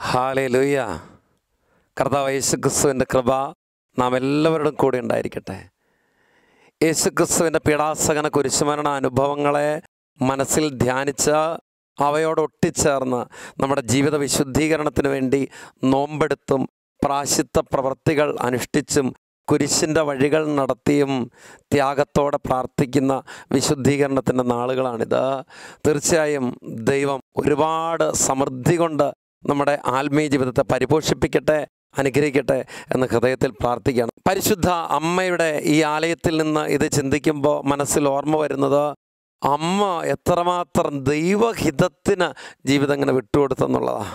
ഹാലേ ലൂയ കർത്താവ് യേശുക്രിസ്തുവിന്റെ കൃപ നാം എല്ലാവരോടും കൂടെ ഉണ്ടായിരിക്കട്ടെ. യേശുക്രിസ്തുവിന്റെ പീഡാസകന കുരിശുമരണ അനുഭവങ്ങളെ മനസ്സിൽ ധ്യാനിച്ച് അവയോട് ഒട്ടിച്ചേർന്ന് നമ്മുടെ ജീവിത വിശുദ്ധീകരണത്തിന് വേണ്ടി നോമ്പെടുത്തും പ്രാശിത്ത പ്രവൃത്തികൾ അനുഷ്ഠിച്ചും കുരിശിന്റെ വഴികൾ നടത്തിയും ത്യാഗത്തോടെ പ്രാർത്ഥിക്കുന്ന വിശുദ്ധീകരണത്തിന്റെ നാളുകളാണിത്. തീർച്ചയായും ദൈവം ഒരുപാട് സമൃദ്ധി കൊണ്ട് നമ്മുടെ ആത്മീയ ജീവിതത്തെ പരിപോഷിപ്പിക്കട്ടെ അനുഗ്രഹിക്കട്ടെ എന്ന് ഹൃദയത്തിൽ പ്രാർത്ഥിക്കുകയാണ്. പരിശുദ്ധ അമ്മയുടെ ഈ ആലയത്തിൽ നിന്ന് ഇത് ചിന്തിക്കുമ്പോൾ മനസ്സിൽ ഓർമ്മ വരുന്നത് അമ്മ എത്രമാത്രം ദൈവഹിതത്തിന് ജീവിതം ഇങ്ങനെ വിട്ടുകൊടുത്തെന്നുള്ളതാണ്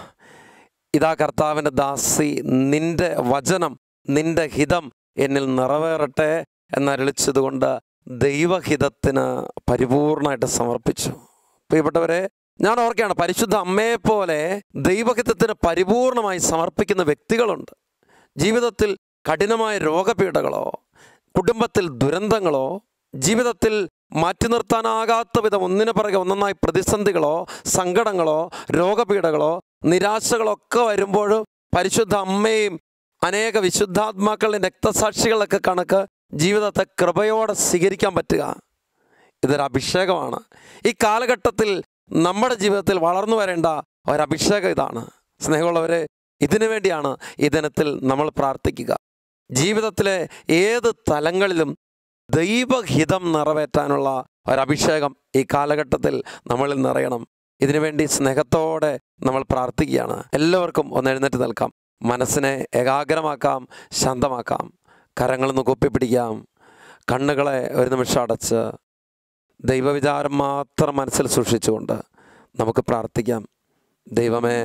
ഇതാ കർത്താവിന്റെ ദാസി നിന്റെ വചനം നിന്റെ ഹിതം എന്നിൽ നിറവേറട്ടെ എന്നരളിച്ചതുകൊണ്ട് ദൈവഹിതത്തിന് പരിപൂർണമായിട്ട് സമർപ്പിച്ചു. പ്രിയപ്പെട്ടവരെ ഞാൻ ഓർക്കുകയാണ് പരിശുദ്ധ അമ്മയെപ്പോലെ ദൈവഹിതത്തിന് പരിപൂർണമായി സമർപ്പിക്കുന്ന വ്യക്തികളുണ്ട്. ജീവിതത്തിൽ കഠിനമായ രോഗപീഠകളോ കുടുംബത്തിൽ ദുരന്തങ്ങളോ ജീവിതത്തിൽ മാറ്റി നിർത്താനാകാത്ത വിധം ഒന്നിനു പിറകെ ഒന്നൊന്നായി പ്രതിസന്ധികളോ സങ്കടങ്ങളോ രോഗപീഠകളോ നിരാശകളൊക്കെ വരുമ്പോഴും പരിശുദ്ധ അമ്മയും അനേക വിശുദ്ധാത്മാക്കളുടെ രക്തസാക്ഷികളൊക്കെ കണക്ക് ജീവിതത്തെ കൃപയോടെ സ്വീകരിക്കാൻ പറ്റുക. ഇതൊരു അഭിഷേകമാണ്. ഈ കാലഘട്ടത്തിൽ നമ്മുടെ ജീവിതത്തിൽ വളർന്നു വരേണ്ട ഒരഭിഷേകം ഇതാണ്. സ്നേഹമുള്ളവരെ ഇതിനു വേണ്ടിയാണ് ഈ ദിനത്തിൽ നമ്മൾ പ്രാർത്ഥിക്കുക. ജീവിതത്തിലെ ഏത് തലങ്ങളിലും ദൈവഹിതം നിറവേറ്റാനുള്ള ഒരഭിഷേകം ഈ കാലഘട്ടത്തിൽ നമ്മളിൽ നിറയണം. ഇതിനുവേണ്ടി സ്നേഹത്തോടെ നമ്മൾ പ്രാർത്ഥിക്കുകയാണ്. എല്ലാവർക്കും ഒന്ന് എഴുന്നേറ്റ് നിൽക്കാം. മനസ്സിനെ ഏകാഗ്രമാക്കാം ശാന്തമാക്കാം. കരങ്ങളൊന്ന് കൊപ്പിപ്പിടിക്കാം. കണ്ണുകളെ ഒരു നിമിഷം അടച്ച് ദൈവവിചാരം മാത്രം മനസ്സിൽ സൂക്ഷിച്ചുകൊണ്ട് നമുക്ക് പ്രാർത്ഥിക്കാം. ദൈവമേ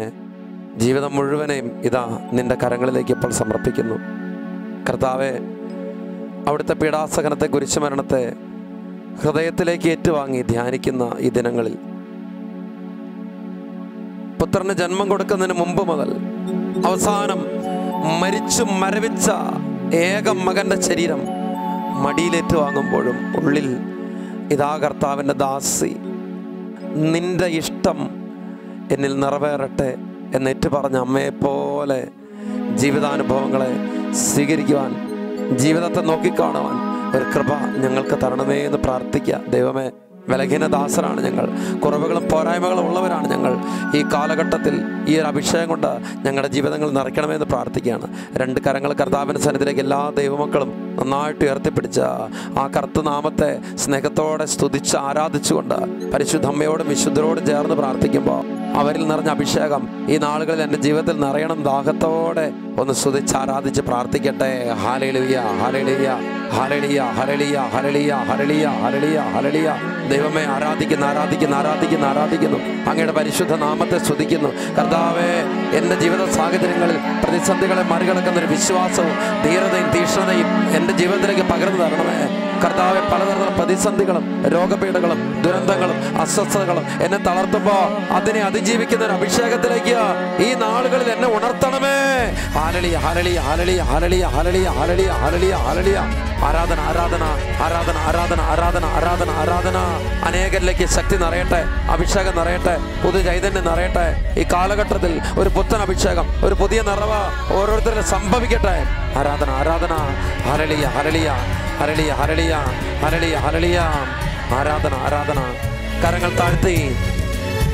ജീവിതം മുഴുവനെയും ഇതാ നിന്റെ കരങ്ങളിലേക്ക് ഇപ്പോൾ സമർപ്പിക്കുന്നു. കർത്താവെ അവിടുത്തെ പീഡാസഹനത്തെ കുരിശുമരണത്തെ ഹൃദയത്തിലേക്ക് ഏറ്റുവാങ്ങി ധ്യാനിക്കുന്ന ഈ ദിനങ്ങളിൽ പുത്രന് ജന്മം കൊടുക്കുന്നതിന് മുമ്പ് മുതൽ അവസാനം മരിച്ചു മരവിച്ച ഏക മകന്റെ ശരീരം മടിയിലേറ്റ് വാങ്ങുമ്പോഴും ഉള്ളിൽ ഇതാ കർത്താവിന്റെ ദാസി. നിന്റെ ഇഷ്ടം എന്നിൽ നിറവേറട്ടെ എന്നേറ്റു പറഞ്ഞ അമ്മയെപ്പോലെ ജീവിതാനുഭവങ്ങളെ സ്വീകരിക്കുവാൻ ജീവിതത്തെ നോക്കിക്കാണുവാൻ ഒരു കൃപ ഞങ്ങൾക്ക് തരണമേ എന്ന് പ്രാർത്ഥിക്കുക. ദൈവമേ ബലഹീനദാസരാണ് ഞങ്ങൾ. കുറവുകളും പോരായ്മകളും ഉള്ളവരാണ് ഞങ്ങൾ. ഈ കാലഘട്ടത്തിൽ ഈ ഒരു അഭിഷേകം കൊണ്ട് ഞങ്ങളുടെ ജീവിതങ്ങൾ നിറയ്ക്കണമെന്ന് പ്രാർത്ഥിക്കുകയാണ്. രണ്ട് കരങ്ങൾ കർത്താവിന്റെ സന്നിധിയിലേക്ക് എല്ലാ ദൈവമക്കളും നന്നായിട്ട് ഉയർത്തിപ്പിടിച്ച ആ കർത്തനാമത്തെ സ്നേഹത്തോടെ സ്തുതിച്ച് ആരാധിച്ചുകൊണ്ട് പരിശുദ്ധമ്മയോടും വിശുദ്ധരോടും ചേർന്ന് പ്രാർത്ഥിക്കുമ്പോൾ അവരിൽ നിറഞ്ഞ അഭിഷേകം ഈ നാളുകളിൽ എന്റെ ജീവിതത്തിൽ നിറയണം. ദാഹത്തോടെ ഒന്ന് സ്തുതിച്ച് ആരാധിച്ച് പ്രാർത്ഥിക്കട്ടെ. ഹാലളിയ ഹാലളിയ ഹരളിയ ഹരളിയ ഹരളിയ ഹരളിയ ഹരളിയ ഹരളിയ ദൈവമേ ആരാധിക്കുന്നു ആരാധിക്കുന്നു ആരാധിക്കുന്നു ആരാധിക്കുന്നു. അങ്ങയുടെ പരിശുദ്ധ നാമത്തെ സ്തുതിക്കുന്നു. കർത്താവെ എന്റെ ജീവിത സാഹചര്യങ്ങളിൽ പ്രതിസന്ധികളെ മറികടക്കുന്ന ഒരു വിശ്വാസവും ധീരതയും തീക്ഷ്ണതയും എന്റെ ജീവിതത്തിലേക്ക് പകർന്നു തരണമേ. കർത്താവെ പലതരം പ്രതിസന്ധികളും രോഗപീഠകളും ദുരന്തങ്ങളും അസ്വസ്ഥതകളും എന്നെ തളർത്തുമ്പോൾ അതിനെ അതിജീവിക്കുന്ന ഒരു അഭിഷേകത്തിലേക്ക് ഈ നാളുകളിൽ എന്നെ ഉണർത്തണമേ. ഹാലളിയ ഹാലളിയ ഹാലളിയ ഹാലളിയ ഹാലളിയ ഹാലളിയ ഹാലളിയ ഹാലളിയ ആരാധന ആരാധന ആരാധന ആരാധന ആരാധന ആരാധന ആരാധന. അനേകരിലേക്ക് ശക്തി നിറയട്ടെ അഭിഷേകം നിറയട്ടെ പുതു ചൈതന്യം നിറയട്ടെ. ഈ കാലഘട്ടത്തിൽ ഒരു പുത്തൻ അഭിഷേകം ഒരു പുതിയ നിറവ് ഓരോരുത്തരും സംഭവിക്കട്ടെ. ആരാധന ആരാധന. ഹരളിയ ഹരളിയ. Hallelujah hallelujah. ഹരളിയ ഹരളിയ. ആരാധന ആരാധന. കരങ്ങൾ താഴ്ത്തി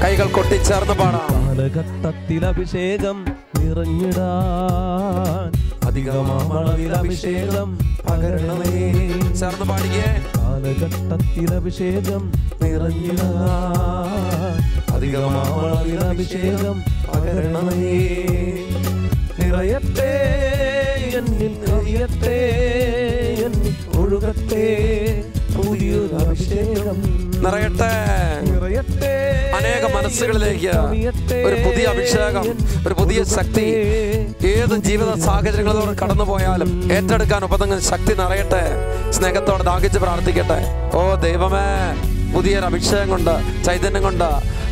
കൈകൾ കൊട്ടിച്ചേർന്ന് പാടാം. കാലഘട്ടത്തിൽ അഭിഷേകം നിറഞ്ഞിടാൻ അധികമാമളവിൽ അഭിഷേകം പകരണമേ. ചേർന്ന് പാടിയേ കാലഘട്ടത്തിൽ അഭിഷേകം നിറഞ്ഞിടാൻ അധികമാമളവിൽ അഭിഷേകം പകരണമേ. നിറയത്തെ എന്നിൽ നിറയട്ടെ എന്നിൽ ഒഴുകട്ടെ പുതിയൊരു അഭിഷേകം നിറയട്ടെ. നിറയട്ടെ അനേക മനസ്സുകളിലേക്ക് ഒരു പുതിയ അഭിഷേകം ഒരു പുതിയ ശക്തി. ഏത് ജീവിത സാഹചര്യങ്ങളിലൂടെ കടന്നു പോയാലും ഏറ്റെടുക്കാൻ ഉപതങ്ങുന്ന ശക്തി നിറയട്ടെ. സ്നേഹത്തോടെ ദാഹിച്ച് പ്രാർത്ഥിക്കട്ടെ. ഓ ദൈവമേ പുതിയൊരു അഭിഷേകം കൊണ്ട് ചൈതന്യം കൊണ്ട്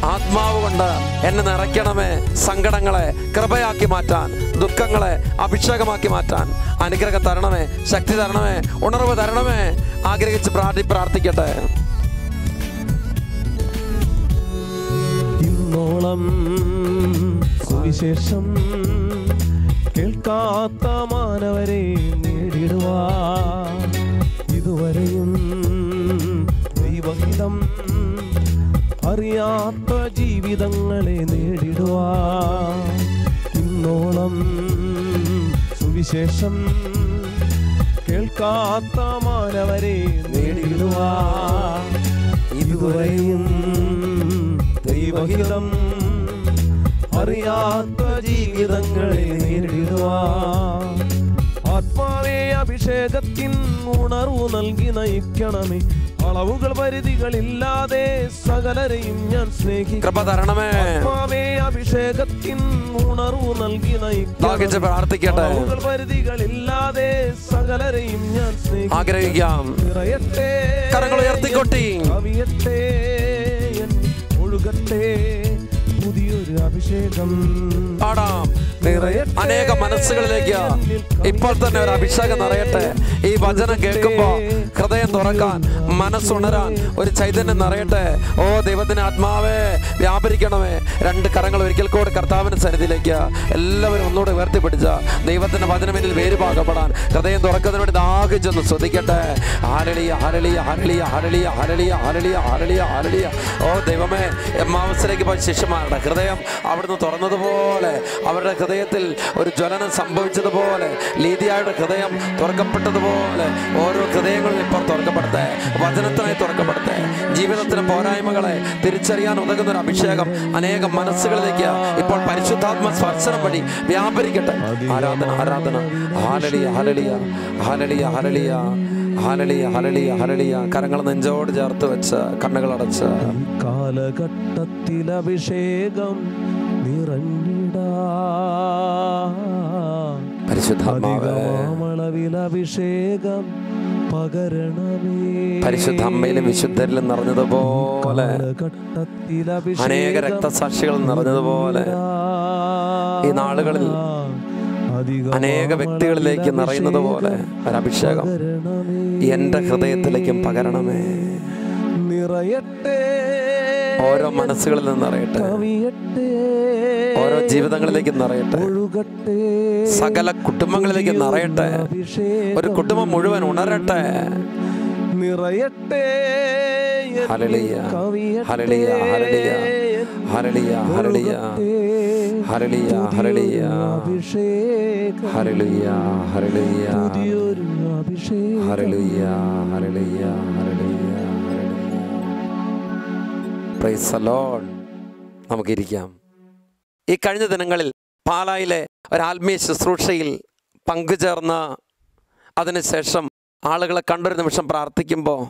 ആത്മാവ് കൊണ്ട് എന്നെ നിറയ്ക്കണമേ സങ്കടങ്ങളെ കൃപയാക്കി മാറ്റാൻ ദുഃഖങ്ങളെ അഭിഷേകമാക്കി മാറ്റാൻ. അനുഗ്രഹം തരണമേ ശക്തി തരണമേ ഉണർവ് തരണമേ. ആഗ്രഹിച്ച് പ്രാർത്ഥി പ്രാർത്ഥിക്കട്ടെ. ഇന്നോളം സുവിശേഷം കേൾക്കാത്ത മാനവരെ നേരിടുവാ. ഇതുവരെയും ദൈവഹിതം അറിയാത്ത ജീവിതങ്ങളെ നേരിടുവാ. ഇന്നോളം സുവിശേഷം കേൾക്കാത്ത മാനവരെ നേടിയിടുവാ ഇതുവരെയും ദൈവഹിതം അറിയാത്ത ജീവിതങ്ങളെ നേരിടുക ആത്മാവേ അഭിഷേകത്തിൻ ഉണർവ് നൽകി നയിക്കണമേ. അളവുകൾ പരിധികളില്ലാതെ സകലരെയും ഞാൻ സ്നേഹിക്കും. കൃപ തരണമേ. ആത്മാവേ അഭിഷേകത്തിൻ ഉണർവ് നൽകി നയിക്കട്ടെ പ്രാർത്ഥിക്കട്ടെ. അളവുകൾ പരിധികളില്ലാതെ സകലരെയും ഞാൻ സ്നേഹിക്കാം. ആഗ്രഹിക്കാം. കരങ്ങൾ ഉയർത്തിക്കൊട്ടി. കവിയട്ടെ. ഒഴുകട്ടെ പുതിയൊരു അഭിഷേകം. പാടാം. അനേക മനസ്സുകളിലേക്ക് ഇപ്പോൾ തന്നെ ഒരു അഭിഷേകം നിറയട്ടെ. ഈ വചനം കേൾക്കുമ്പോൾ ഹൃദയം തുറക്കാൻ മനസ്സുണരാൻ ഒരു ചൈതന്യം നിറയട്ടെ. ഓ ദൈവത്തിന് ആത്മാവേ വ്യാപരിക്കണമേ. രണ്ട് കരങ്ങൾ ഒരിക്കൽ കൂടെ കർത്താവിന്റെ സന്നിധിയിലേക്ക് എല്ലാവരും ഒന്നുകൂടെ ഉയർത്തിപ്പിടിച്ച ദൈവത്തിന്റെ വചനമെന്നിൽ വേരുപാകപ്പെടാൻ ഹൃദയം തുറക്കുന്നതിന് വേണ്ടി ദാഹിച്ചൊന്ന് ശ്രദ്ധിക്കട്ടെ. ഹരളിയ hallelujah hallelujah hallelujah hallelujah hallelujah hallelujah ഹരളിയ ഓ ദൈവമേ എമ്മാവസിലേക്ക് പോയ ശിഷ്യന്മാരുടെ ഹൃദയം അവിടുന്ന് തുറന്നതുപോലെ അവരുടെ ഹൃദയത്തിൽ ഒരു ജ്വലനം സംഭവിച്ചതുപോലെ ലീതിയായുടെ ഹൃദയം തുറക്കപ്പെട്ടതുപോലെ ഓരോ ഹൃദയങ്ങളും ഇപ്പോൾ തുറക്കപ്പെടട്ടെ വചനത്തിനായി തുറക്കപ്പെടട്ടെ ജീവിതത്തിലെ പോരായ്മകളെ തിരിച്ചറിയാൻ ഉതകുന്ന ഒരു അഭിഷേകം അനേകം മനസ്സുകളിലേക്ക് ഇപ്പോൾ പരിശുദ്ധാത്മ സ്പർശനം വഴി വ്യാപരിക്കട്ടെ. ആരാധന ആരാധന. Hallelujah hallelujah hallelujah hallelujah hallelujah hallelujah hallelujah കരങ്ങൾ നെഞ്ചോട് ചേർത്ത് വെച്ച് കണ്ണുകൾ അടച്ച് കാലഘട്ടത്തിൽ അഭിഷേകം നിറഞ്ഞിടാ പരിശുദ്ധാത്മാവേ അധികമാമളവിൽ പകരണമേ പരിശുദ്ധ അമ്മയിലും വിശുദ്ധരിലും നിറഞ്ഞതുപോലെ അനേക രക്തസാക്ഷികൾ നിറഞ്ഞതുപോലെ ഈ നാളുകളിൽ അനേക വ്യക്തികളിലേക്ക് നിറയുന്നത് പോലെ ഒരഭിഷേകം എന്റെ ഹൃദയത്തിലേക്കും പകരണമേ. നിറയട്ടെ. ഓരോ മനസ്സുകളിൽ നിന്ന് നിറയട്ടെ. ഓരോ ജീവിതങ്ങളിലേക്ക് നിറയട്ടെ. ഒഴുകട്ടെ സകല കുടുംബങ്ങളിലേക്ക് നിറയട്ടെ. ഒരു കുടുംബം മുഴുവൻ ഉണരട്ടെ. നിറയട്ടെ. Hallelujah hallelujah hallelujah hallelujah hallelujah hallelujah hallelujah hallelujah hallelujah hallelujah hallelujah hallelujah praise loan നമുക്കിരിക്കാം. ഈ കഴിഞ്ഞ ദിനങ്ങളിൽ പാലായിലെ ഒരു ആത്മീയ ശുശ്രൂഷയിൽ പങ്കുചേർന്ന് അതിനുശേഷം ആളുകളെ കണ്ടൊരു നിമിഷം പ്രാർത്ഥിക്കുമ്പോൾ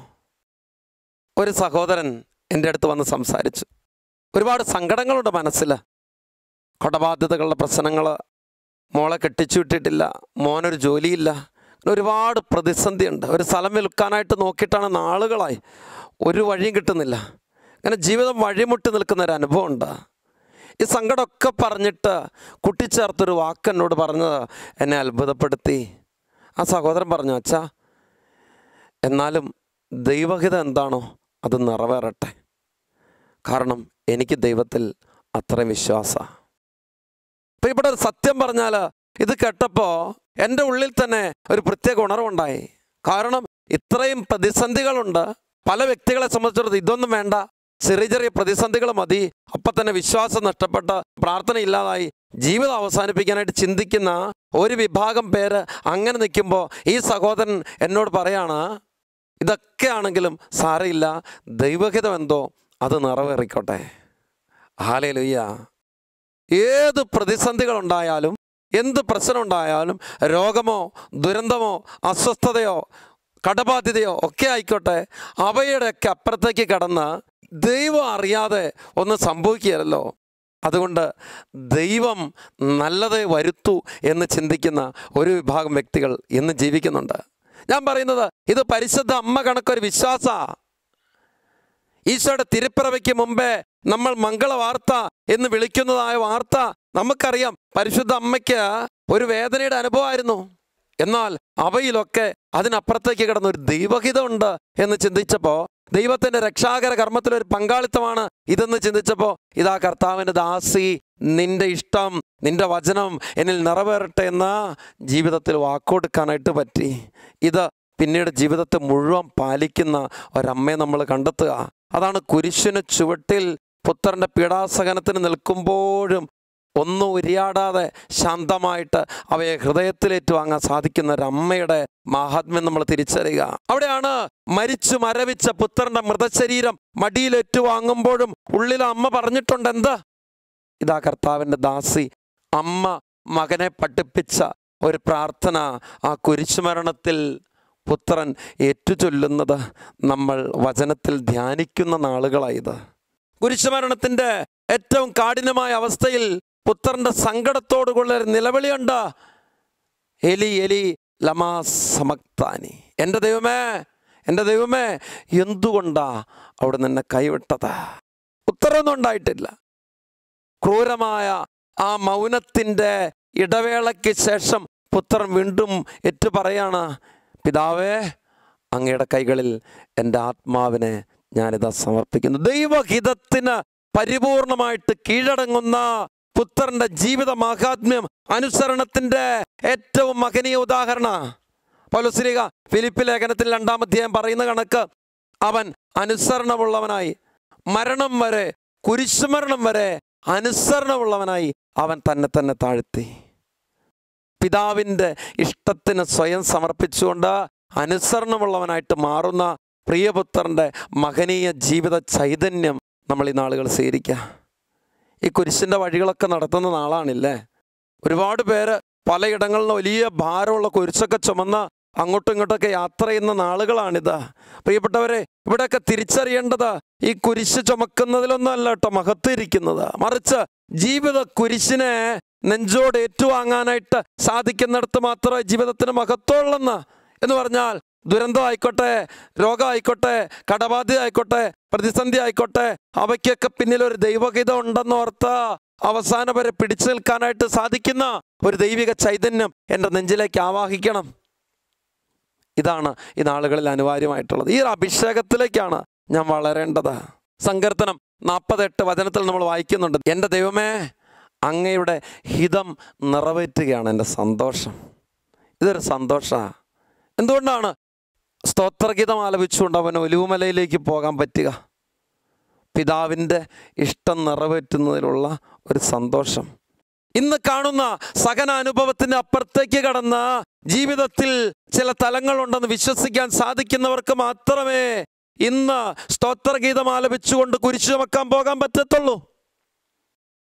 ഒരു സഹോദരൻ എന്റെ അടുത്ത് വന്ന് സംസാരിച്ചു. ഒരുപാട് സങ്കടങ്ങളുണ്ട് മനസ്സിൽ. കൊടബാധ്യതകളുടെ പ്രശ്നങ്ങൾ മോളെ കെട്ടിച്ചു വിട്ടിട്ടില്ല മോനൊരു ജോലിയില്ല. ഒരുപാട് പ്രതിസന്ധിയുണ്ട്. ഒരു സ്ഥലം വിൽക്കാനായിട്ട് നോക്കിയിട്ടാണ് നാളുകളായി. ഒരു വഴിയും കിട്ടുന്നില്ല. അങ്ങനെ ജീവിതം വഴിമുട്ടി നിൽക്കുന്ന ഒരു അനുഭവമുണ്ട് ഈ സങ്കടമൊക്കെ പറഞ്ഞിട്ട് കുട്ടിച്ചേർത്തൊരു വാക്ക് എന്നോട് പറഞ്ഞത് എന്നെ അത്ഭുതപ്പെടുത്തി. ആ സഹോദരൻ പറഞ്ഞു അച്ഛാ എന്നാലും ദൈവഹിതം എന്താണോ അത് നിറവേറട്ടെ. കാരണം എനിക്ക് ദൈവത്തിൽ അത്രയും വിശ്വാസ. അപ്പം ഇവിടെ സത്യം പറഞ്ഞാൽ ഇത് കേട്ടപ്പോൾ എന്റെ ഉള്ളിൽ തന്നെ ഒരു പ്രത്യേക ഉണർവുണ്ടായി. കാരണം ഇത്രയും പ്രതിസന്ധികളുണ്ട്. പല വ്യക്തികളെ സംബന്ധിച്ചിടത്തോളം ഇതൊന്നും വേണ്ട. ചെറിയ ചെറിയ പ്രതിസന്ധികൾ മതി. അപ്പൊ തന്നെ വിശ്വാസം നഷ്ടപ്പെട്ട പ്രാർത്ഥന ഇല്ലാതായി ജീവിതം അവസാനിപ്പിക്കാനായിട്ട് ചിന്തിക്കുന്ന ഒരു വിഭാഗം പേര് അങ്ങനെ നിൽക്കുമ്പോൾ ഈ സഹോദരൻ എന്നോട് പറയാണ് ഇതൊക്കെ ആണെങ്കിലും സാരയില്ല ദൈവഹിതം എന്തോ അത് നിറവേറിക്കോട്ടെ. ഹാലയിലുയ്യ ഏത് പ്രതിസന്ധികളുണ്ടായാലും എന്ത് പ്രശ്നം ഉണ്ടായാലും രോഗമോ ദുരന്തമോ അസ്വസ്ഥതയോ കടബാധ്യതയോ ഒക്കെ ആയിക്കോട്ടെ അവയുടെയൊക്കെ അപ്പുറത്തേക്ക് കടന്ന് ദൈവം അറിയാതെ ഒന്ന് സംഭവിക്കുകയല്ലോ. അതുകൊണ്ട് ദൈവം നല്ലത് വരുത്തു എന്ന് ചിന്തിക്കുന്ന ഒരു വിഭാഗം വ്യക്തികൾ ഇന്ന് ജീവിക്കുന്നുണ്ട്. ഞാൻ പറയുന്നത് ഇത് പരിശുദ്ധ അമ്മ കണക്കൊരു വിശ്വാസ. ഈശോയുടെ തിരുപ്പിറവയ്ക്ക് മുമ്പേ നമ്മൾ മംഗള വാർത്ത എന്ന് വിളിക്കുന്നതായ വാർത്ത നമുക്കറിയാം. പരിശുദ്ധ അമ്മയ്ക്ക് ഒരു വേദനയുടെ അനുഭവമായിരുന്നു. എന്നാൽ അവയിലൊക്കെ അതിനപ്പുറത്തേക്ക് കിടന്ന ഒരു ദൈവഹിതമുണ്ട് എന്ന് ചിന്തിച്ചപ്പോൾ ദൈവത്തിന്റെ രക്ഷാകര കർമ്മത്തിലൊരു പങ്കാളിത്തമാണ് ഇതെന്ന് ചിന്തിച്ചപ്പോൾ ഇതാ കർത്താവിന്റെ ദാസി നിന്റെ ഇഷ്ടം നിന്റെ വചനം എന്നിൽ നിറവേറട്ടെ എന്ന ജീവിതത്തിൽ വാക്കൊടുക്കാനായിട്ട് പറ്റി. ഇത് പിന്നീട് ജീവിതത്തെ മുഴുവൻ പാലിക്കുന്ന ഒരമ്മയെ നമ്മൾ കണ്ടെത്തുക. അതാണ് കുരിശിന് ചുവട്ടിൽ പുത്രന്റെ പീഡാസഹനത്തിന് നിൽക്കുമ്പോഴും ഒന്നും ഉരിയാടാതെ ശാന്തമായിട്ട് അവയെ ഹൃദയത്തിലേറ്റു വാങ്ങാൻ സാധിക്കുന്ന ഒരു അമ്മയുടെ മാഹാത്മ്യം നമ്മൾ തിരിച്ചറിയുക. അവിടെയാണ് മരിച്ചു മരവിച്ച പുത്രന്റെ മൃതശരീരം മടിയിലേറ്റു വാങ്ങുമ്പോഴും ഉള്ളിൽ അമ്മ പറഞ്ഞിട്ടുണ്ട് എന്ത് ഇതാ കർത്താവിന്റെ ദാസി. അമ്മ മകനെ പഠിപ്പിച്ച ഒരു പ്രാർത്ഥന. ആ കുരിശുമരണത്തിൽ പുത്രൻ ഏറ്റുചൊല്ലുന്നത് നമ്മൾ വചനത്തിൽ ധ്യാനിക്കുന്ന നാളുകളായത് കുരിശുമരണത്തിന്റെ ഏറ്റവും കാഠിനമായ അവസ്ഥയിൽ പുത്രന്റെ സങ്കടത്തോടുകൂള്ള ഒരു നിലവിളിയുണ്ട്. എലി എലി ലമാ സമക്താനി. എന്റെ ദൈവമേ എന്റെ ദൈവമേ എന്തുകൊണ്ടാ അവിടെ നിന്നെ കൈവിട്ടത്? ഉത്തരവൊന്നും ഉണ്ടായിട്ടില്ല. ക്രൂരമായ ആ മൗനത്തിന്റെ ഇടവേളയ്ക്ക് ശേഷം പുത്രൻ വീണ്ടും ഏറ്റു പറയാണ് പിതാവേ അങ്ങയുടെ കൈകളിൽ എന്റെ ആത്മാവിനെ ഞാനിതാ സമർപ്പിക്കുന്നു. ദൈവഹിതത്തിന് പരിപൂർണമായിട്ട് കീഴടങ്ങുന്ന പുത്രന്റെ ജീവിത മഹാത്മ്യം അനുസരണത്തിന്റെ ഏറ്റവും മഹനീയ ഉദാഹരണ. പൗലശ്രീക ഫിലിപ്പ് ലേഖനത്തിൽ രണ്ടാമധ്യായം പറയുന്ന കണക്ക് അവൻ അനുസരണമുള്ളവനായി മരണം വരെ കുരിശുമരണം വരെ അനുസരണമുള്ളവനായി അവൻ തന്നെ തന്നെ താഴ്ത്തി. പിതാവിന്റെ ഇഷ്ടത്തിന് സ്വയം സമർപ്പിച്ചുകൊണ്ട് അനുസരണമുള്ളവനായിട്ട് മാറുന്ന പ്രിയപുത്രന്റെ മഹനീയ ജീവിത ചൈതന്യം നമ്മൾ ഈ നാളുകൾ സ്വീകരിക്കുക ഈ കുരിശിന്റെ വഴികളൊക്കെ നടത്തുന്ന നാളാണില്ലേ? ഒരുപാട് പേര് പലയിടങ്ങളിൽ വലിയ ഭാരമുള്ള കുരിശൊക്കെ ചുമന്ന അങ്ങോട്ടും ഇങ്ങോട്ടൊക്കെ യാത്ര ചെയ്യുന്ന നാളുകളാണിത്. പ്രിയപ്പെട്ടവരെ ഇവിടെയൊക്കെ തിരിച്ചറിയേണ്ടത് ഈ കുരിശ് ചുമക്കുന്നതിലൊന്നും അല്ല കേട്ടോ മഹത്വരിക്കുന്നത് മറിച്ച് ജീവിത കുരിശിനെ നെഞ്ചോട് ഏറ്റുവാങ്ങാനായിട്ട് സാധിക്കുന്നിടത്ത് മാത്രമേ ജീവിതത്തിന് മഹത്വമുള്ളെന്ന് എന്ന് പറഞ്ഞാൽ ദുരന്തം ആയിക്കോട്ടെ രോഗം ആയിക്കോട്ടെ കടബാധ്യത ആയിക്കോട്ടെ പ്രതിസന്ധി ആയിക്കോട്ടെ അവയ്ക്കൊക്കെ പിന്നിൽ ഒരു ദൈവഗീതം ഉണ്ടെന്ന് ഓർത്ത് അവസാനം വരെ പിടിച്ചു നിൽക്കാനായിട്ട് സാധിക്കുന്ന ഒരു ദൈവിക ചൈതന്യം എന്റെ നെഞ്ചിലേക്ക് ആവാഹിക്കണം. ഇതാണ് ഈ നാളുകളിൽ അനിവാര്യമായിട്ടുള്ളത്. ഈ അഭിഷേകത്തിലേക്കാണ് ഞാൻ വളരേണ്ടത്. സങ്കീർത്തനം നാൽപ്പതെട്ട് വചനത്തിൽ നമ്മൾ വായിക്കുന്നുണ്ട്. എന്റെ ദൈവമേ അങ്ങയുടെ ഹിതം നിറവേറ്റുകയാണ് എന്റെ സന്തോഷം. ഇതൊരു സന്തോഷമാണ് എന്തുകൊണ്ടാണ് സ്തോത്രഗീതം ആലപിച്ചുകൊണ്ട് അവൻ ഒലിവുമലയിലേക്ക് പോകാൻ പറ്റുക. പിതാവിന്റെ ഇഷ്ടം നിറവേറ്റുന്നതിലുള്ള ഒരു സന്തോഷം. ഇന്ന് കാണുന്ന സഹന അനുഭവത്തിന് അപ്പുറത്തേക്ക് കടന്ന ജീവിതത്തിൽ ചില തലങ്ങളുണ്ടെന്ന് വിശ്വസിക്കാൻ സാധിക്കുന്നവർക്ക് മാത്രമേ ഇന്ന് സ്തോത്രഗീതം ആലപിച്ചുകൊണ്ട് കുരിശു ചുമക്കാൻ പോകാൻ പറ്റത്തുള്ളൂ.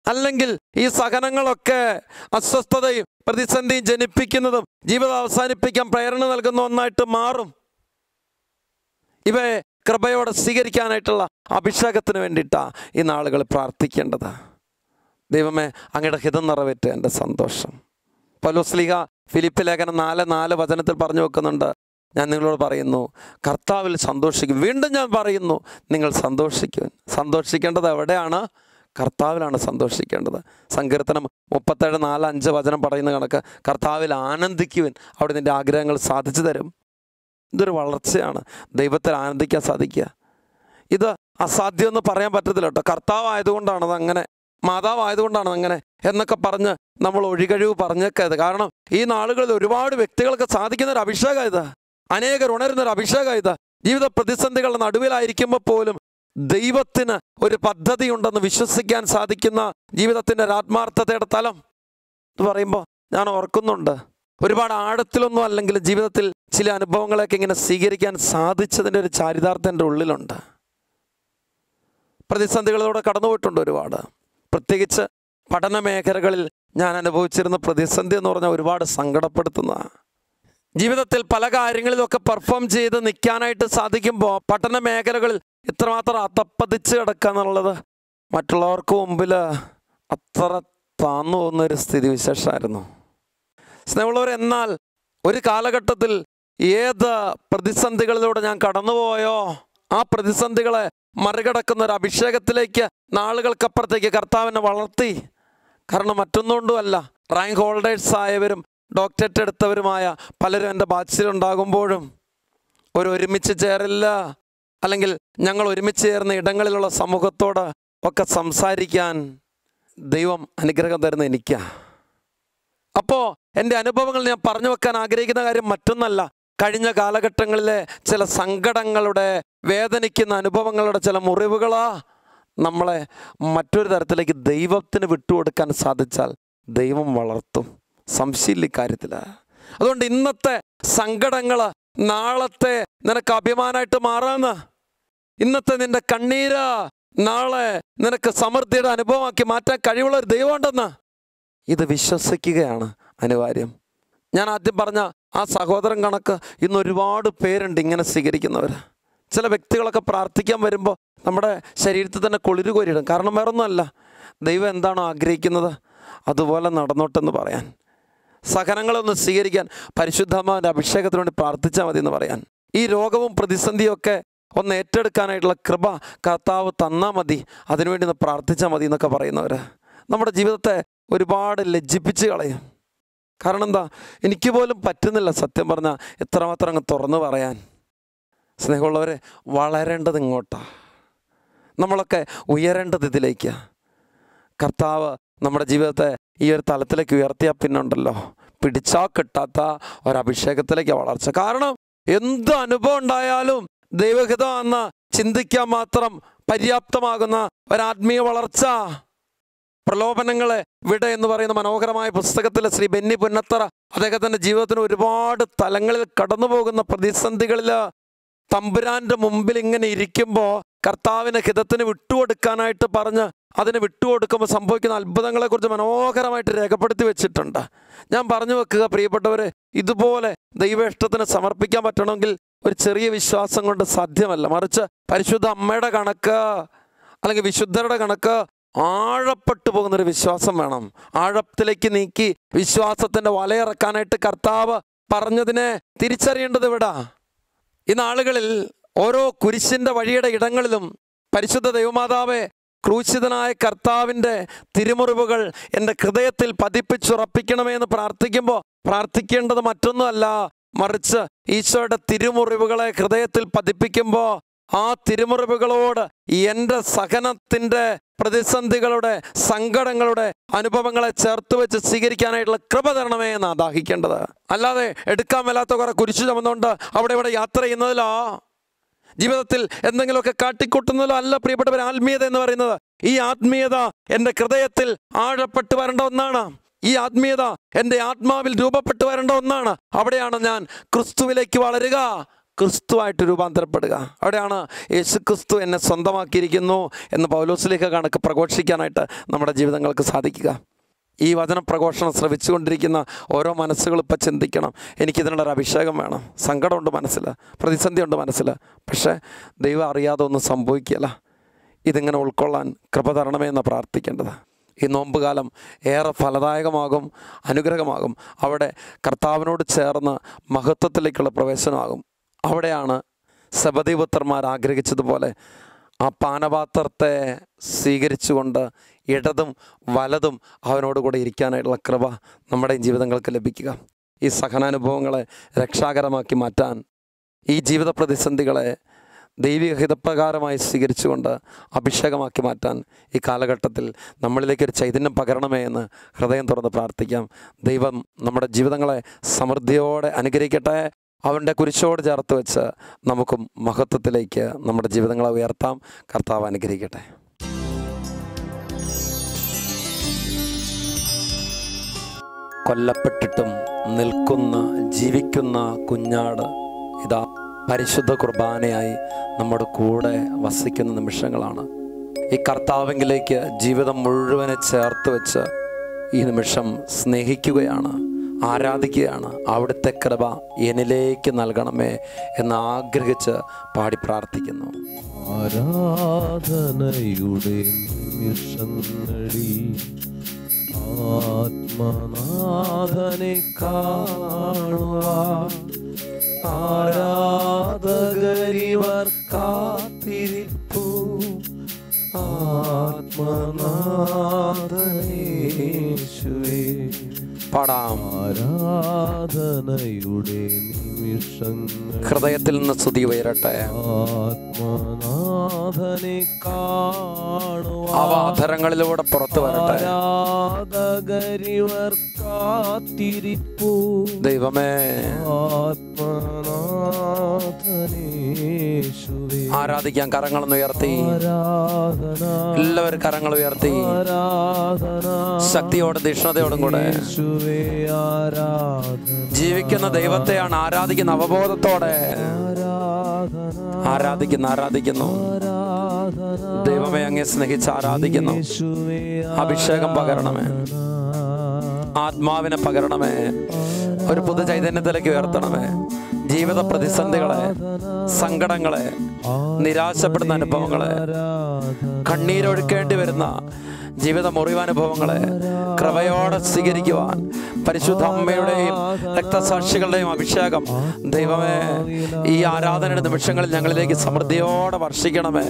അല്ലെങ്കിൽ ഈ സഹനങ്ങളൊക്കെ അസ്വസ്ഥതയും പ്രതിസന്ധിയും ജനിപ്പിക്കുന്നതും ജീവിതം അവസാനിപ്പിക്കാൻ പ്രേരണ നൽകുന്ന ഒന്നായിട്ട് മാറും. ഇവയെ കൃപയോടെ സ്വീകരിക്കാനായിട്ടുള്ള അഭിഷേകത്തിന് വേണ്ടിയിട്ടാണ് ഈ നാളുകൾ പ്രാർത്ഥിക്കേണ്ടത്. ദൈവമേ അങ്ങയുടെ ഹിതം നിറവേറ്റ എന്റെ സന്തോഷം. പലോസ്ലിഹ ഫിലിപ്പ് ലേഖനം നാല് നാല് വചനത്തിൽ പറഞ്ഞു വെക്കുന്നുണ്ട്. ഞാൻ നിങ്ങളോട് പറയുന്നു കർത്താവിൽ സന്തോഷിക്കും. വീണ്ടും ഞാൻ പറയുന്നു നിങ്ങൾ സന്തോഷിക്കും. സന്തോഷിക്കേണ്ടത് എവിടെയാണ്? കർത്താവിലാണ് സന്തോഷിക്കേണ്ടത്. സങ്കീർത്തനം മുപ്പത്തേഴ് നാല് അഞ്ച് വചനം പറയുന്ന കണക്ക് കർത്താവിൽ ആനന്ദിക്കുവൻ അവിടെ നിന്റെ ആഗ്രഹങ്ങൾ സാധിച്ചു തരും. ഇതൊരു വളർച്ചയാണ്. ദൈവത്തിൽ ആനന്ദിക്കാൻ സാധിക്കുക. ഇത് അസാധ്യം എന്ന് പറയാൻ പറ്റത്തില്ല കേട്ടോ. കർത്താവായതുകൊണ്ടാണത് അത് അങ്ങനെ മാതാവായതുകൊണ്ടാണ് അങ്ങനെ എന്നൊക്കെ പറഞ്ഞ് നമ്മൾ ഒഴികഴിവ് പറഞ്ഞേക്കരുത്. കാരണം ഈ നാളുകളിൽ ഒരുപാട് വ്യക്തികൾക്ക് സാധിക്കുന്ന ഒരു അഭിഷേകം ഇത്. അനേകർ ഉണരുന്ന ഒരു അഭിഷേകം ഇത്. ജീവിത പ്രതിസന്ധികളുടെ നടുവിലായിരിക്കുമ്പോൾ പോലും ദൈവത്തിന് ഒരു പദ്ധതി ഉണ്ടെന്ന് വിശ്വസിക്കാൻ സാധിക്കുന്ന ജീവിതത്തിന്റെ ആത്മാർത്ഥതയുടെ തലം എന്ന് പറയുമ്പോൾ ഞാൻ ഓർക്കുന്നുണ്ട്. ഒരുപാട് ആഴത്തിലൊന്നും അല്ലെങ്കിൽ ജീവിതത്തിൽ ചില അനുഭവങ്ങളൊക്കെ ഇങ്ങനെ സ്വീകരിക്കാൻ സാധിച്ചതിന്റെ ഒരു ചാരിതാർത്ഥം എന്റെ ഉള്ളിലുണ്ട്. പ്രതിസന്ധികളിലൂടെ കടന്നുപോയിട്ടുണ്ട് ഒരുപാട്. പ്രത്യേകിച്ച് പഠന മേഖലകളിൽ ഞാൻ അനുഭവിച്ചിരുന്ന പ്രതിസന്ധി എന്ന് പറഞ്ഞാൽ ഒരുപാട് സങ്കടപ്പെടുത്തുന്ന ജീവിതത്തിൽ പല കാര്യങ്ങളിലൊക്കെ പെർഫോം ചെയ്ത് നിൽക്കാനായിട്ട് സാധിക്കുമ്പോൾ പഠന മേഖലകളിൽ ഇത്രമാത്രം അതപ്പതിച്ച് കിടക്കുക എന്നുള്ളത് മറ്റുള്ളവർക്ക് മുമ്പിൽ അത്ര താന്നു പോകുന്ന ഒരു സ്ഥിതി വിശേഷമായിരുന്നു സ്നേഹമുള്ളവർ എന്നാൽ ഒരു കാലഘട്ടത്തിൽ ഏത് പ്രതിസന്ധികളിലൂടെ ഞാൻ കടന്നുപോയോ? ആ പ്രതിസന്ധികളെ മറികടക്കുന്ന ഒരു അഭിഷേകത്തിലേക്ക് നാളുകൾക്കപ്പുറത്തേക്ക് കർത്താവിനെ വളർത്തി. കാരണം മറ്റൊന്നുകൊണ്ടുമല്ല റാങ്ക് ഹോൾഡേഴ്സ് ആയവരും ഡോക്ടറേറ്റ് എടുത്തവരുമായ പലരും എന്റെ ബാച്ചിലുണ്ടാകുമ്പോഴും ഒരു ഒരുമിച്ച് ചേരില്ല അല്ലെങ്കിൽ ഞങ്ങൾ ഒരുമിച്ച് ചേർന്ന ഇടങ്ങളിലുള്ള സമൂഹത്തോട് ഒക്കെ സംസാരിക്കാൻ ദൈവം അനുഗ്രഹം തരുന്ന എനിക്കാ. അപ്പോൾ എന്റെ അനുഭവങ്ങൾ ഞാൻ പറഞ്ഞു വെക്കാൻ ആഗ്രഹിക്കുന്ന കാര്യം മറ്റൊന്നല്ല. കഴിഞ്ഞ കാലഘട്ടങ്ങളിലെ ചില സങ്കടങ്ങളുടെ വേദനിക്കുന്ന അനുഭവങ്ങളുടെ ചില മുറിവുകളാ നമ്മളെ മറ്റൊരു തരത്തിലേക്ക് ദൈവത്തിന് വിട്ടുകൊടുക്കാൻ സാധിച്ചാൽ ദൈവം വളർത്തും. സംശയമില്ല ഇക്കാര്യത്തിൽ അതുകൊണ്ട് ഇന്നത്തെ സങ്കടങ്ങൾ നാളത്തെ നിനക്ക് അഭിമാനമായിട്ട് മാറാന്ന്. ഇന്നത്തെ നിന്റെ കണ്ണീര് നാളെ നിനക്ക് സമൃദ്ധിയുടെ അനുഭവമാക്കി മാറ്റാൻ കഴിവുള്ള ഒരു ദൈവമുണ്ടെന്ന്. ഇത് വിശ്വസിക്കുകയാണ് അനിവാര്യം. ഞാൻ ആദ്യം പറഞ്ഞ ആ സഹോദരൻ കണക്ക് ഇന്ന് ഒരുപാട് പേരുണ്ട് ഇങ്ങനെ സ്വീകരിക്കുന്നവർ ചില വ്യക്തികളൊക്കെ പ്രാർത്ഥിക്കാൻ വരുമ്പോൾ നമ്മുടെ ശരീരത്തിൽ തന്നെ കുളിര് കോരിയിടും. കാരണം വേറൊന്നുമല്ല. ദൈവം എന്താണോ ആഗ്രഹിക്കുന്നത്? അതുപോലെ നടന്നോട്ടെന്ന് പറയാൻ. സഹനങ്ങളൊന്ന് സ്വീകരിക്കാൻ പരിശുദ്ധമാവിന്റെ അഭിഷേകത്തിന് വേണ്ടി പ്രാർത്ഥിച്ചാൽ മതി എന്ന് പറയാൻ. ഈ രോഗവും പ്രതിസന്ധിയൊക്കെ ഒന്ന് ഏറ്റെടുക്കാനായിട്ടുള്ള കൃപ കർത്താവ് തന്നാൽ മതി. അതിനുവേണ്ടി ഒന്ന് പ്രാർത്ഥിച്ചാൽ മതി എന്നൊക്കെ പറയുന്നവർ നമ്മുടെ ജീവിതത്തെ ഒരുപാട് ലജ്ജിപ്പിച്ച് കളയും. കാരണം എന്താ? എനിക്ക് പോലും പറ്റുന്നില്ല സത്യം പറഞ്ഞാൽ എത്രമാത്രം അങ്ങ് തുറന്നു പറയാൻ. സ്നേഹമുള്ളവരെ വളരേണ്ടത് ഇങ്ങോട്ടാണ് നമ്മളൊക്കെ ഉയരേണ്ടത് ഇതിലേക്കാണ് കർത്താവ് നമ്മുടെ ജീവിതത്തെ ഈ ഒരു തലത്തിലേക്ക് ഉയർത്തിയാൽ പിന്നുണ്ടല്ലോ പിടിച്ചാൽ കിട്ടാത്ത ഒരഭിഷേകത്തിലേക്ക് വളർച്ച. കാരണം എന്ത് അനുഭവം ഉണ്ടായാലും ദൈവഹിതം എന്ന് ചിന്തിക്കാൻ മാത്രം പര്യാപ്തമാകുന്ന ഒരാത്മീയ വളർച്ച. പ്രലോഭനങ്ങളെ വിട എന്ന് പറയുന്ന മനോഹരമായ പുസ്തകത്തിൽ ശ്രീ ബെന്നി പുന്നത്തറ അദ്ദേഹത്തിന്റെ ജീവിതത്തിന് ഒരുപാട് തലങ്ങളിൽ കടന്നു പോകുന്ന പ്രതിസന്ധികളിൽ തമ്പുരാന്റെ മുമ്പിൽ ഇങ്ങനെ ഇരിക്കുമ്പോൾ കർത്താവിന് ഹിതത്തിന് വിട്ടുകൊടുക്കാനായിട്ട് പറഞ്ഞ് അതിന് വിട്ടുകൊടുക്കുമ്പോൾ സംഭവിക്കുന്ന അത്ഭുതങ്ങളെക്കുറിച്ച് മനോഹരമായിട്ട് രേഖപ്പെടുത്തി വെച്ചിട്ടുണ്ട്. ഞാൻ പറഞ്ഞു വെക്കുക പ്രിയപ്പെട്ടവരെ ഇതുപോലെ ദൈവേഷ്ടത്തിന് സമർപ്പിക്കാൻ പറ്റണമെങ്കിൽ ഒരു ചെറിയ വിശ്വാസം കൊണ്ട് സാധ്യമല്ല. മറിച്ച് പരിശുദ്ധ അമ്മയുടെ കണക്ക് അല്ലെങ്കിൽ വിശുദ്ധരുടെ കണക്ക് ആഴപ്പെട്ടു പോകുന്നൊരു വിശ്വാസം വേണം. ആഴത്തിലേക്ക് നീക്കി വിശ്വാസത്തിന്റെ വലയിറക്കാനായിട്ട് കർത്താവ് പറഞ്ഞതിനെ തിരിച്ചറിയേണ്ടത് ഇവിടാ ഈ നാളുകളിൽ ഓരോ കുരിശിന്റെ വഴിയുടെ ഇടങ്ങളിലും പരിശുദ്ധ ദൈവമാതാവെ ക്രൂശിതനായ കർത്താവിന്റെ തിരുമുറിവുകൾ എന്റെ ഹൃദയത്തിൽ പതിപ്പിച്ചുറപ്പിക്കണമേ എന്ന് പ്രാർത്ഥിക്കുമ്പോൾ പ്രാർത്ഥിക്കേണ്ടത് മറ്റൊന്നുമല്ല. മറിച്ച് ഈശോയുടെ തിരുമുറിവുകളെ ഹൃദയത്തിൽ പതിപ്പിക്കുമ്പോൾ ആ തിരുമുറിവുകളോട് എന്റെ സഹനത്തിന്റെ പ്രതിസന്ധികളുടെ സങ്കടങ്ങളുടെ അനുഭവങ്ങളെ ചേർത്ത് വെച്ച് സ്വീകരിക്കാനായിട്ടുള്ള കൃപ തരണമേ എന്നാണ് ദാഹിക്കേണ്ടത്. അല്ലാതെ എടുക്കാൻ മേലാത്ത കുറെ കുരിശു ചുമന്നുകൊണ്ട് അവിടെ ഇവിടെ യാത്ര ചെയ്യുന്നതിലാ? ജീവിതത്തിൽ എന്തെങ്കിലുമൊക്കെ കാട്ടിക്കൂട്ടുന്നതിലോ അല്ല പ്രിയപ്പെട്ടവർ ആത്മീയത എന്ന് പറയുന്നത് ഈ ആത്മീയത എന്റെ ഹൃദയത്തിൽ ആഴപ്പെട്ട് വരേണ്ട ഒന്നാണ്. ഈ ആത്മീയത എന്റെ ആത്മാവിൽ രൂപപ്പെട്ടു വരേണ്ട ഒന്നാണ്. അവിടെയാണ് ഞാൻ ക്രിസ്തുവിലേക്ക് വളരുക. ക്രിസ്തുവായിട്ട് രൂപാന്തരപ്പെടുക. അവിടെയാണ് യേശു ക്രിസ്തു എന്നെ സ്വന്തമാക്കിയിരിക്കുന്നു എന്ന് പൗലോസിലേക്ക് കണക്ക് പ്രഘോഷിക്കാനായിട്ട് നമ്മുടെ ജീവിതങ്ങൾക്ക് സാധിക്കുക. ഈ വചന പ്രഘോഷണം ശ്രവിച്ചുകൊണ്ടിരിക്കുന്ന ഓരോ മനസ്സുകളും ഇപ്പം ചിന്തിക്കണം. എനിക്കിതിനുള്ള ഒരു അഭിഷേകം വേണം. സങ്കടമുണ്ട് മനസ്സിൽ. പ്രതിസന്ധിയുണ്ട് മനസ്സിൽ. പക്ഷേ ദൈവം അറിയാതെ ഒന്നും സംഭവിക്കില്ല ഇതിങ്ങനെ ഉൾക്കൊള്ളാൻ കൃപ തരണമേ എന്ന് പ്രാർത്ഥിക്കേണ്ടത്. ഈ നോമ്പുകാലം ഏറെ ഫലദായകമാകും അനുഗ്രഹമാകും. അവിടെ കർത്താവിനോട് ചേർന്ന് മഹത്വത്തിലേക്കുള്ള പ്രവേശനമാകും. അവിടെയാണ് സബദീപുത്രന്മാർ ആഗ്രഹിച്ചതുപോലെ ആ പാനപാത്രത്തെ സ്വീകരിച്ചുകൊണ്ട് ഇടതും വലതും അവനോടുകൂടെ ഇരിക്കാനായിട്ടുള്ള കൃപ നമ്മുടെ ജീവിതങ്ങൾക്ക് ലഭിക്കുക. ഈ സഹനാനുഭവങ്ങളെ രക്ഷാകരമാക്കി മാറ്റാൻ ഈ ജീവിത പ്രതിസന്ധികളെ ദൈവിക ഹിതപ്രകാരമായി സ്വീകരിച്ചുകൊണ്ട് അഭിഷേകമാക്കി മാറ്റാൻ ഈ കാലഘട്ടത്തിൽ നമ്മളിലേക്ക് ഒരു ചൈതന്യം പകരണമേ എന്ന് ഹൃദയം തുറന്ന് പ്രാർത്ഥിക്കാം. ദൈവം നമ്മുടെ ജീവിതങ്ങളെ സമൃദ്ധിയോടെ അനുഗ്രഹിക്കട്ടെ. അവന്റെ കുരിശോട് ചേർത്ത് വെച്ച് നമുക്കും മഹത്വത്തിലേക്ക് നമ്മുടെ ജീവിതങ്ങളെ ഉയർത്താം. കർത്താവ് അനുഗ്രഹിക്കട്ടെ. കൊല്ലപ്പെട്ടിട്ടും നിൽക്കുന്ന ജീവിക്കുന്ന കുഞ്ഞാട് ഇതാ പരിശുദ്ധ കുർബാനയായി നമ്മുടെ കൂടെ വസിക്കുന്ന നിമിഷങ്ങളാണ്. ഈ കർത്താവെങ്കിലേക്ക് ജീവിതം മുഴുവനെ ചേർത്ത് വെച്ച് ഈ നിമിഷം സ്നേഹിക്കുകയാണ്. ആരാധിക്കുകയാണ്. അവിടുത്തെ കൃപ എന്നിലേക്ക് നൽകണമേ എന്ന് ആഗ്രഹിച്ച് പാടി പ്രാർത്ഥിക്കുന്നു. ആരാധനയുടെ ആത്മനാഥനെ കാണുവാൻ ആരാധകരിവർ കാത്തിരിപ്പു. ആത്മനാഥനേശുവേ. പാടാം. ആരാധനയുടെ നിമിഷങ്ങൾ ഹൃദയത്തിൽ നിന്ന് സ്തുതി ഉയരട്ടെ. ആത്മനാഥനെ കാണുവാൻ കാണുവാധരങ്ങളിലൂടെ പുറത്തു വരട്ടെ. ആരാധകരിവർ കാത്തിരിപ്പു. ദൈവമേ. ആത്മനാഥനേശുവേ. ആരാധിക്കാൻ കരങ്ങളൊന്ന് ഉയർത്തി. എല്ലാവരും കരങ്ങൾ ഉയർത്തി. ശക്തിയോട് തീഷ്ണതയോടും കൂടെ. ജീവിക്കുന്ന ദൈവത്തെയാണ് ആരാധിക്കുന്ന അവബോധത്തോടെ. ആരാധിക്കുന്നു ആരാധിക്കുന്നു. ദൈവമേ അങ്ങേ സ്നേഹിച്ച് ആരാധിക്കുന്നു. അഭിഷേകം പകരണമേ. ആത്മാവിനെ പകരണമേ. ഒരു പുതു ചൈതന്യത്തിലേക്ക് ഉയർത്തണമേ. ജീവിത പ്രതിസന്ധികളെ സങ്കടങ്ങളെ നിരാശപ്പെടുന്ന അനുഭവങ്ങളെ കണ്ണീരൊഴുക്കേണ്ടി വരുന്ന ജീവിത മുറിവാനുഭവങ്ങളെ കൃപയോടെ സ്വീകരിക്കുവാൻ പരിശുദ്ധ അമ്മയുടെയും രക്തസാക്ഷികളുടെയും അഭിഷേകം. ദൈവമേ ഈ ആരാധനയുടെ നിമിഷങ്ങളിൽ ഞങ്ങളിലേക്ക് സമൃദ്ധിയോടെ വർഷിക്കണമേ.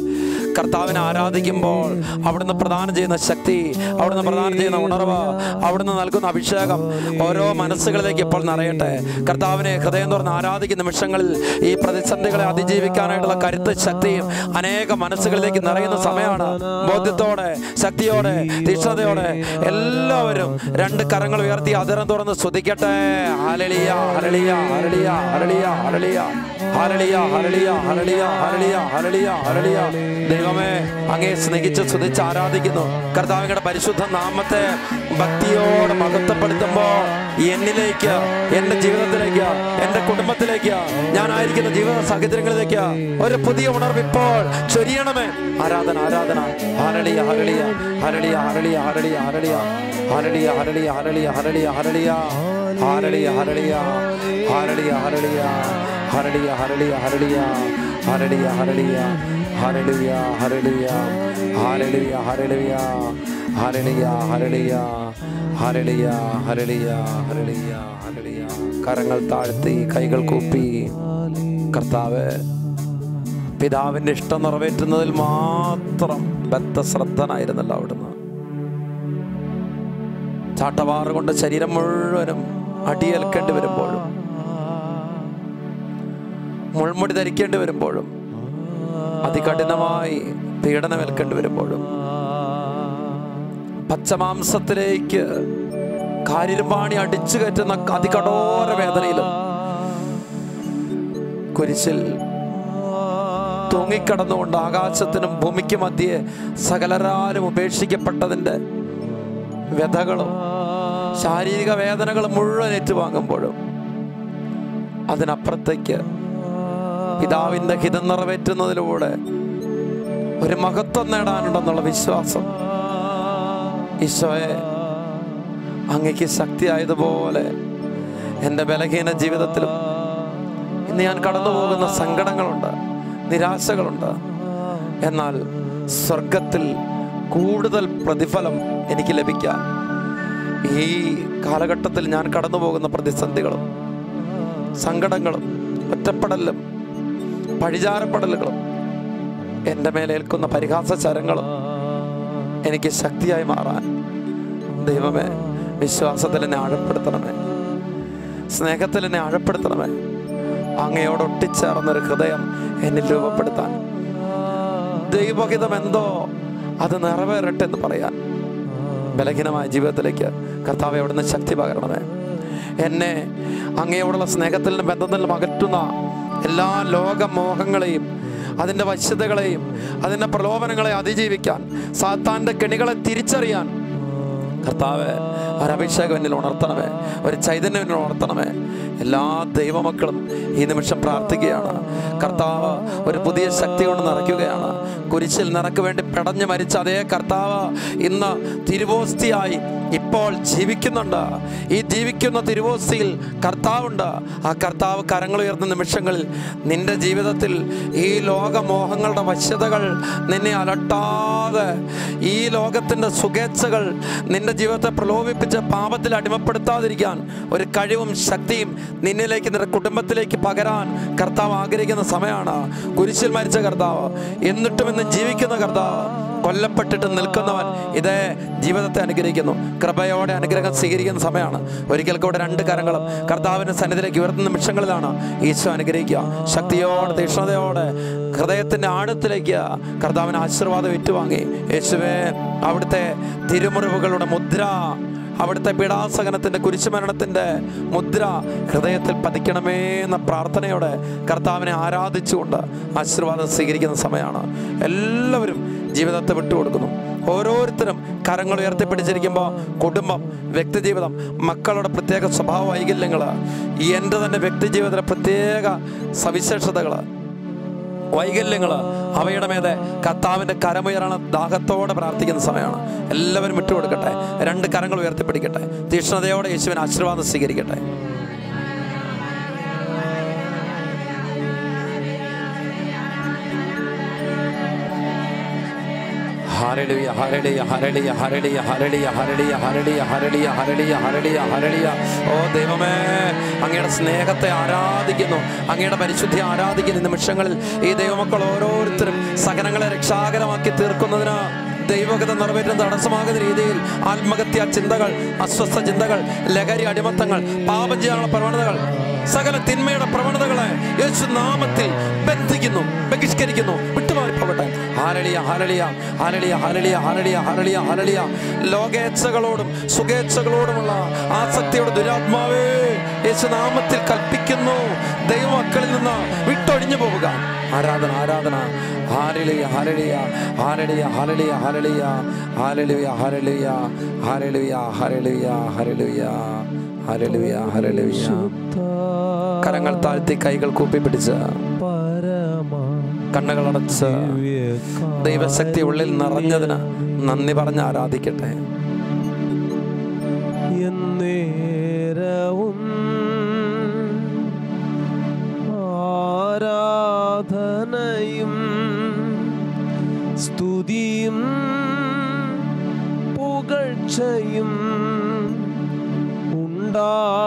കർത്താവിനെ ആരാധിക്കുമ്പോൾ അവിടുന്ന് പ്രദാനം ചെയ്യുന്ന ശക്തി അവിടുന്ന് പ്രദാനം ചെയ്യുന്ന ഉണർവ് അവിടുന്ന് നൽകുന്ന അഭിഷേകം ഓരോ മനസ്സുകളിലേക്ക് ഇപ്പോൾ നിറയട്ടെ. കർത്താവിനെ ഹൃദയം തുറന്ന് ആരാധിക്കുന്ന നിമിഷങ്ങളിൽ ഈ പ്രതിസന്ധികളെ അതിജീവിക്കാനായിട്ടുള്ള കരുത്ത് ശക്തിയും അനേക മനസ്സുകളിലേക്ക് നിറയുന്ന സമയമാണ്. ബോധ്യത്തോടെ ശക്തിയോടെ തീക്ഷ്ണതയോടെ എല്ലാവരും രണ്ട് കരങ്ങൾ ഉയർത്തി അതിരം തുറന്ന് ശ്രദ്ധിക്കട്ടെ ഹരളിയ hallelujah hallelujah hallelujah hallelujah hallelujah hallelujah hallelujah hallelujah hallelujah ഹരളിയ ദൈവമേ അങ്ങേ സ്നേഹിച്ച് സ്തുതിച്ച് ആരാധിക്കുന്നു കർത്താവിന്റെ പരിശുദ്ധ നാമത്തെ ഭക്തിയോട് മഹത്വപ്പെടുത്തുമ്പോൾ എന്നിലേക്ക് എന്റെ ജീവിതത്തിലേക്ക് എന്റെ കുടുംബത്തിലേക്ക് ഞാനായിരിക്കുന്ന ജീവിത സാഹചര്യങ്ങളിലേക്ക് ഒരു പുതിയ ഉണർവ് ഇപ്പോൾ ചൊരിയണമേ. ആരാധന ആരാധന. ഹരളിയ hallelujah. Hallelujah hallelujah hallelujah hallelujah. Hallelujah hallelujah hallelujah hallelujah hallelujah. Hallelujah hallelujah. Hallelujah hallelujah. Hallelujah hallelujah hallelujah. Hallelujah hallelujah. Hallelujah hallelujah. Hallelujah ഹരളിയ. കരങ്ങൾ താഴ്ത്തി കൈകൾ കൂപ്പി. കർത്താവ് പിതാവിന്റെ ഇഷ്ടം നിറവേറ്റുന്നതിൽ മാത്രം ബദ്ധശ്രദ്ധനായിരുന്നല്ലോ അവിടുന്ന്. ചാട്ടവാറ് കൊണ്ട് ശരീരം മുഴുവനും അടിയേൽക്കേണ്ടി വരുമ്പോഴും മുൾമുടി ധരിക്കേണ്ടി വരുമ്പോഴും അതികഠിനമായി പീഡനമേൽക്കേണ്ടി വരുമ്പോഴും പച്ചമാംസത്തിലേക്ക് കാരിരുമ്പാണി അടിച്ചു കയറ്റുന്ന അതികഠോര വേദനയിലും കുരിശിൽ തൂങ്ങിക്കടന്നുകൊണ്ട് ആകാശത്തിനും ഭൂമിക്ക് മധ്യേ സകലരാലും ഉപേക്ഷിക്കപ്പെട്ടതിന്റെ വ്യഥകളും ശാരീരിക വേദനകളും മുഴുവൻ ഏറ്റുവാങ്ങുമ്പോഴും അതിനപ്പുറത്തേക്ക് പിതാവിന്റെ ഹിതം നിറവേറ്റുന്നതിലൂടെ ഒരു മഹത്വം നേടാനുണ്ടെന്നുള്ള വിശ്വാസം ഈശോയെ അങ്ങയ്ക്ക് ശക്തിയായതുപോലെ എന്റെ ബലഹീന ജീവിതത്തിലും ഇന്ന് ഞാൻ കടന്നു പോകുന്ന സങ്കടങ്ങളുണ്ട് നിരാശകളുണ്ട്. എന്നാൽ സ്വർഗത്തിൽ കൂടുതൽ പ്രതിഫലം എനിക്ക് ലഭിക്കാം. ഈ കാലഘട്ടത്തിൽ ഞാൻ കടന്നു പോകുന്ന പ്രതിസന്ധികളും സങ്കടങ്ങളും ഒറ്റപ്പെടലും പഴിചാരപ്പെടലുകളും എന്റെ മേലേൽക്കുന്ന പരിഹാസ ചരങ്ങളും എനിക്ക് ശക്തിയായി മാറാൻ ദൈവമേ വിശ്വാസത്തിൽ എന്നെ ആഴപ്പെടുത്തണമേ. സ്നേഹത്തിൽ എന്നെ ആഴപ്പെടുത്തണമേ. അങ്ങയോട് ഒട്ടിച്ചേർന്നൊരു ഹൃദയം എന്നിൽ രൂപപ്പെടുത്താൻ. ദൈവഹിതം എന്തോ അത് നിറവേറട്ടെ എന്ന് പറയാൻ. ബലഹീനമായ ജീവിതത്തിലേക്ക് കർത്താവ് അവിടുന്ന് ശക്തി പകരണമേ. എന്നെ അങ്ങയോടുള്ള സ്നേഹത്തിൽ നിന്നും ബന്ധത്തിൽ നിന്നും അകറ്റുന്ന എല്ലാ ലോകമോഹങ്ങളെയും അതിന്റെ വശ്യതകളെയും അതിന്റെ പ്രലോഭനങ്ങളെ അതിജീവിക്കാൻ സാത്താന്റെ കെണികളെ തിരിച്ചറിയാൻ കർത്താവ് ഒരഭിഷേകം എന്നിൽ ഉണർത്തണമേ ഒരു ചൈതന്യം എന്നിൽ ഉണർത്തണമേ. എല്ലാ ദൈവമക്കളും ഈ നിമിഷം പ്രാർത്ഥിക്കുകയാണ്. കർത്താവ് ഒരു പുതിയ ശക്തി കൊണ്ട് നിറയ്ക്കുകയാണ്. കുരിശിൽ നിനക്ക് വേണ്ടി പെടഞ്ഞു മരിച്ച അതേ കർത്താവ് ഇന്ന് തിരുവോസ്തിയായി ഇപ്പോൾ ജീവിക്കുന്നുണ്ട്. ഈ ജീവിക്കുന്ന തിരുവോസിയിൽ കർത്താവുണ്ട്. ആ കർത്താവ് കരങ്ങൾ ഉയർന്ന നിമിഷങ്ങളിൽ നിന്റെ ജീവിതത്തിൽ ഈ ലോകമോഹങ്ങളുടെ വശ്യതകൾ നിന്നെ അലട്ടാതെ ഈ ലോകത്തിന്റെ സുഖേച്ഛകൾ നിന്റെ ജീവിതത്തെ പ്രലോഭിപ്പിച്ച് പാപത്തിൽ അടിമപ്പെടുത്താതിരിക്കാൻ ഒരു കഴിവും ശക്തിയും നിന്നിലേക്ക് നിന്റെ കുടുംബത്തിലേക്ക് പകരാൻ കർത്താവ് ആഗ്രഹിക്കുന്ന സമയമാണ്. കുരിശിൽ മരിച്ച കർത്താവ് എന്നിട്ടും ഇന്ന് ജീവിക്കുന്ന കർത്താവ് കൊല്ലപ്പെട്ടിട്ട് നിൽക്കുന്നവൻ ഇതേ ജീവിതത്തെ അനുഗ്രഹിക്കുന്നു. കൃപയോടെ അനുഗ്രഹം സ്വീകരിക്കുന്ന സമയമാണ്. ഒരിക്കൽ കൂടെ രണ്ട് കരങ്ങളും കർത്താവിന്റെ സന്നിധിയിലേക്ക് ഉയർത്തുന്ന നിമിഷങ്ങളിലാണ് ഈശോ അനുഗ്രഹിക്കുക. ശക്തിയോടെ തീക്ഷ്ണതയോടെ ഹൃദയത്തിന്റെ ആഴത്തിലേക്ക് കർത്താവിന് ആശീർവാദം ഏറ്റുവാങ്ങി. യേശുവേ അവിടുത്തെ തിരുമുറിവുകളുടെ മുദ്ര അവിടുത്തെ പീഡാസഹനത്തിന്റെ കുരിശുമരണത്തിന്റെ മുദ്ര ഹൃദയത്തിൽ പതിക്കണമേ എന്ന പ്രാർത്ഥനയോടെ കർത്താവിനെ ആരാധിച്ചുകൊണ്ട് ആശീർവാദം സ്വീകരിക്കുന്ന സമയമാണ്. എല്ലാവരും ജീവിതത്തെ വിട്ടുകൊടുക്കുന്നു. ഓരോരുത്തരും കരങ്ങൾ ഉയർത്തിപ്പിടിച്ചിരിക്കുമ്പോൾ കുടുംബം വ്യക്തിജീവിതം മക്കളുടെ പ്രത്യേക സ്വഭാവ വൈകല്യങ്ങൾ എന്റെ തന്നെ വ്യക്തിജീവിതത്തിലെ പ്രത്യേക സവിശേഷതകൾ വൈകല്യങ്ങൾ അവയുടെ മേലെ കർത്താവിന്റെ കരമുയരണ ദാഹത്തോടെ പ്രാർത്ഥിക്കുന്ന സമയമാണ്. എല്ലാവരും വിട്ടുകൊടുക്കട്ടെ. രണ്ട് കരങ്ങൾ ഉയർത്തിപ്പിടിക്കട്ടെ. തീക്ഷ്ണതയോടെ യേശുവിന് ആശീർവാദം സ്വീകരിക്കട്ടെ. ഹരളിയ hallelujah hallelujah hallelujah hallelujah hallelujah hallelujah hallelujah hallelujah hallelujah ഹരളിയ ഓ ദൈവമേ അങ്ങയുടെ സ്നേഹത്തെ ആരാധിക്കുന്നു. അങ്ങയുടെ പരിശുദ്ധി ആരാധിക്കുന്ന നിമിഷങ്ങളിൽ. ഈ ദൈവമക്കൾ ഓരോരുത്തരും സഹനങ്ങളെ രക്ഷാകരമാക്കി തീർക്കുന്നതിന് ദൈവഗത നിറവേറ്റം തടസ്സമാകുന്ന രീതിയിൽ ആത്മഹത്യാ ചിന്തകൾ അസ്വസ്ഥ ചിന്തകൾ ലഹരി അടിമത്തങ്ങൾ പാപം ചെയ്യാനുള്ള പ്രവണതകൾ സകല തിന്മയുടെ പ്രവണതകളെ യേശു നാമത്തിൽ ബന്ധിക്കുന്നു ബഹിഷ്കരിക്കുന്നു വിട്ടുമാറി പോകട്ടെ ഹാരളിയ ഹാരളിയ ഹാരളിയ ഹാരളിയ ഹാരളിയ ഹാരളിയ ഹാരളിയ ലോകേച്ഛകളോടും സുഖേച്ഛകളോടുമുള്ള ആസക്തിയുടെ ദുരാത്മാവേ യേശു നാമത്തിൽ കൽപ്പിക്കുന്നു ദൈവമക്കളിൽ നിന്ന് വിട്ടൊഴിഞ്ഞു പോവുക ആരാധന ആരാധന ഹാരളിയ ഹാരളിയ ഹാരളിയ ഹാരളിയ ഹാരളിയ ഹാരളിയ ഹാരളിയ ഹാരളിയ ഹാരളിയ ഹാരളിയ ഹാരളിയ ഹാരളിയ കരങ്ങൾ താഴ്ത്തി കൈകൾ കൂപ്പി പിടിച്ച് കണ്ണുകൾ അടച്ച് ദൈവശക്തി ഉള്ളിൽ നിറഞ്ഞതിന് നന്ദി പറഞ്ഞ് ആരാധിക്കട്ടെ. എന്നേരവും ആരാധനയും സ്തുതിയും പുകഴ്ചയും ഉണ്ടായിരിക്കട്ടെ